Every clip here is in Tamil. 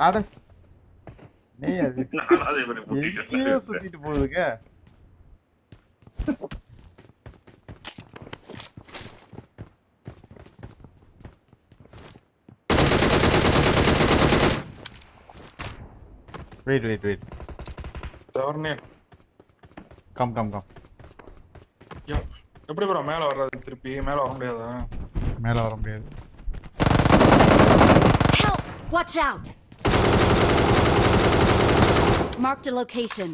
அட. நீ அது எங்கேயோ சுத்திட்டு போகுதுங்க. வெயிட் வெயிட் வெயிட் செவர்னே கம் கம் கம் எப்படி ப்ரோ மேல வர்றது திருப்பி? மேல வர முடியாதா? மேல வர முடியாது. Help! Watch out! Marked a location.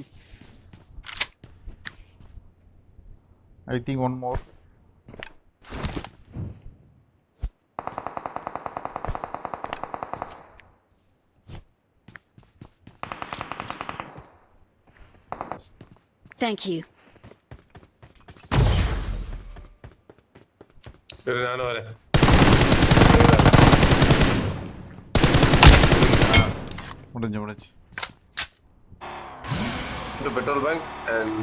I think one more Thank you. சரி நானும் வரேன் முடிஞ்சு முடிஞ்சு பெட்ரோல் பேங்க் அண்ட்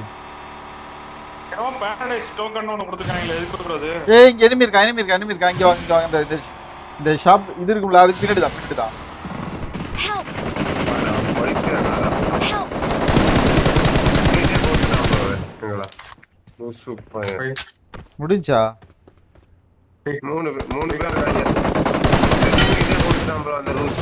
ஏதோ பேரடைஸ் டோக்கன் ஒன்று கொடுத்துருக்காங்களே எது கொடுக்குறது? ஏய் இங்க enemy இருக்கா enemy இருக்கா enemy இருக்கா? இங்க வாங்க இங்க வாங்க இந்த இந்த இந்த ஷாப் இது இருக்கும்ல அதுக்கு பின்னாடி தான் பின்னாடி தான். Help! Help! சூப்பர் முடிஞ்சா? மூணு பேர் மூணு பேர் இருக்காங்க இதே போட்டுட்டான் bro அந்த ரூல்ஸ்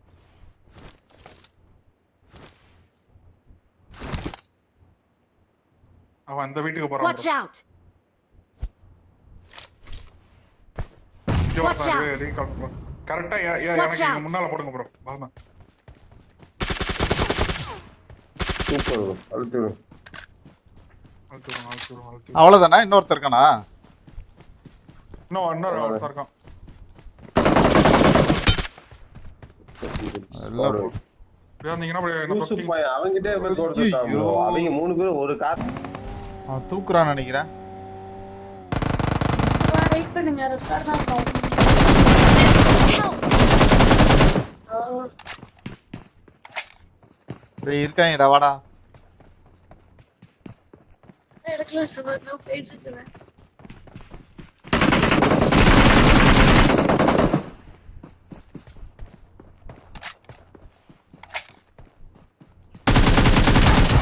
அவன் அந்த வீட்டுக்கு போறான் Watch bro. out! இங்க Watch ஒருத்தன் out. இரு, recall bro. கரெக்டா எ- எ- Watch எனக்கு. முன்னால போடுங்க ப்ரோ வாமா சூப்பர் ப்ரோ அழுத்து அவ்வளவுதானா இன்னொருத்தர் இருக்கானா இன்னும் இன்னொரு ஒருத்தன் இருக்கான். அவங்க மூணு பேரும் ஒரு கார் அவன் தூக்குறான்னு நினைக்கிறேன். வெயிட் பண்ணுங்க தான் டேய் இருக்காங்கடா வாடா. போயிட்டு இருக்கிறேன்.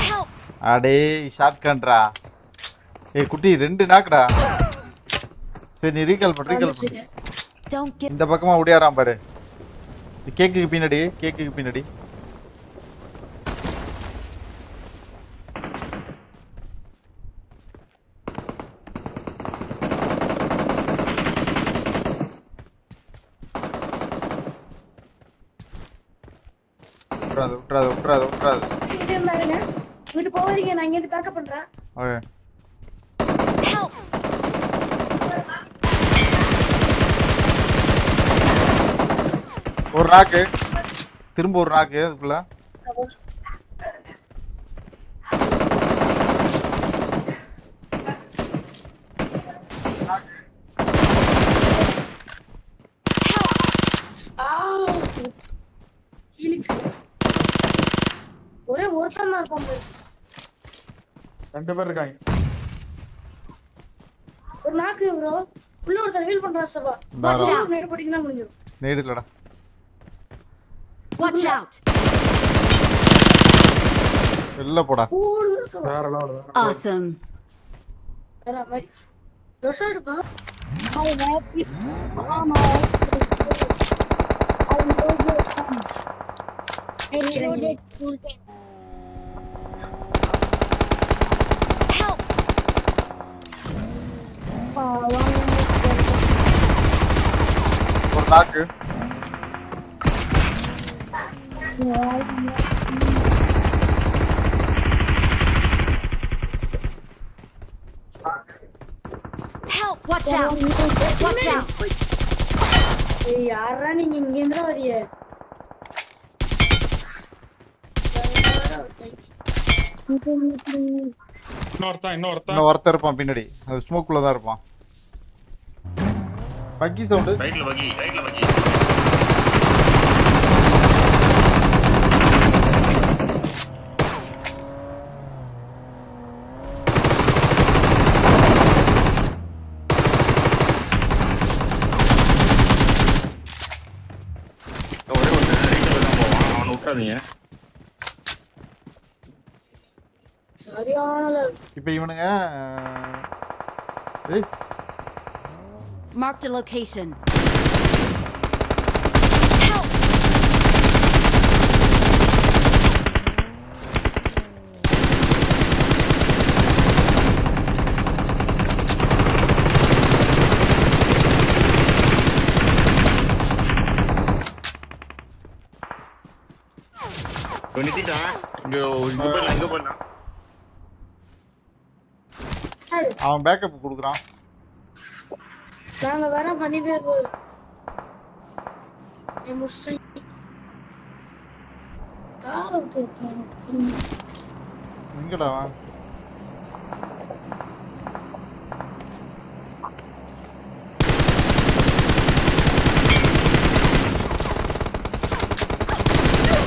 Help! அடே ஷார்ட் கண்ட்ரா ஏய் குட்டி ரெண்டு நாக்குடா. சரி நீ ரீகால் பண்ணு ரீகால் பண்ணு. இந்த பக்கமா ஓடியாராம் பாரு. கேக்குக்கு பின்னாடி கேக்குக்கு பின்னாடி. விட்றாது விட்றாது விட்றாது விட்றாது இங்க இருந்தாருங்க வீட்டு போவாதீங்க நான் இங்க இருந்து பேக்கப் பண்றேன். Okay help! ஒரு நாக்கு திரும்ப ஒரு நாக்கு அதுக்குள்ள. ஒரே ஒருத்தன் தான் இருப்பான். ரெண்டு பேர் இருக்காங்க. ஒரு நாக்கு ப்ரோ உள்ள ஒருத்தர் ஹீல் பண்றான் சபா. Watch out! வெளில போடா! ஒரு நாக்கு Help! Watch out! Watch out! யாரா நீங்க இங்க இருந்து வரிய இன்னொருத்தன் இன்னொருத்தன் இன்னும் ஒருத்தர் இருப்பான் பின்னாடி அது ஸ்மோக்குள்ள தான் இருப்பான் பக்கி சவுண்டு ரைட்ல வகி ரைட்ல வகி போவான் அவனை விட்டாதீங்க சரியான lag. இப்போ இவனுங்க அஹ், ஏய் Marked நிறுத்திட்டான் இங்க இங்க போயிடலாம் இங்க போயிடலாம் ஆடு. அவன் பேக்கப் கொடுக்குறான். நாங்க வர பண்ணி பேர். எங்கடா அவன்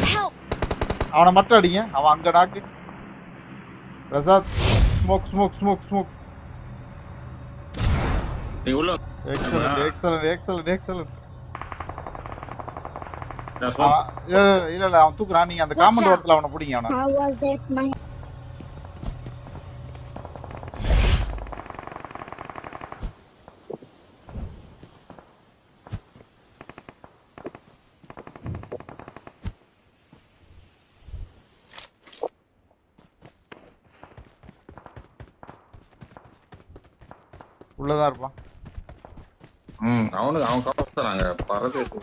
Help! அவனை மட்டும் அடிங்க. அவன் அங்க நாக்கு Prasad smoke smoke smoke smoke excellent excellent excellent இல்ல இல்ல அவன் தூக்குறான். நீங்க அந்த காமன். ஓரத்துல அவனை பிடிங்க அவனை. உள்ளதான் இருப்பான் ம் அவனுக்கு அவன் காப்பாத்துறாங்க பரதேசி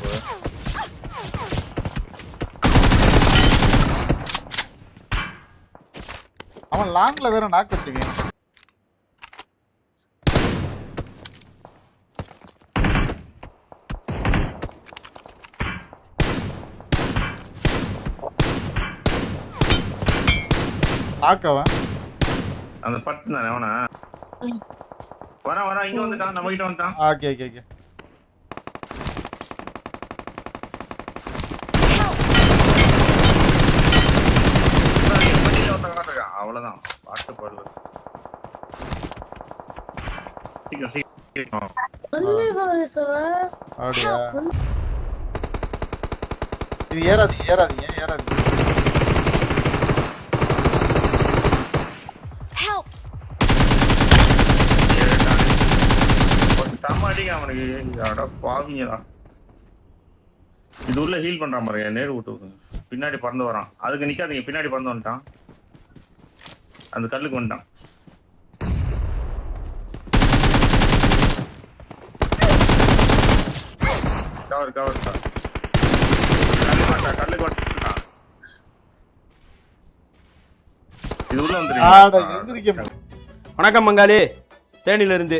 அவன் லாங்ல வேற நாக்கு வச்சுங்க நாக்கவன் அந்த பட்டு தானே அவனா? வரா வரா இங்க வந்துட்டான் நம்ம கிட்ட வந்துட்டான். Okay okay okay. அவ்வளவுதான். பாட்டு பாடுவது சீக்கிரம் சீக்கிரம். அப்படியா? இது ஏறாதீங்க ஏறாதீங்க ஏறாதீங்க Help! செம்ம அடிக்க அவனுக்கு. அட பாவிங்களா. இது உள்ள ஹீல் பண்றான் பாருங்க நேரு விட்டு. பின்னாடி பறந்து வரான். அதுக்கு நிக்காதீங்க பின்னாடி பறந்து வந்துட்டான். அந்த கல்லுக்கு வந்துட்டான். கவர் கவர் மாட்டா கல்லுக்கு வந்துட்டான் இது உள்ள ஆட வந்துருங்க எந்திரிக்க வணக்கம் மங்காளி. தேனியிலிருந்து.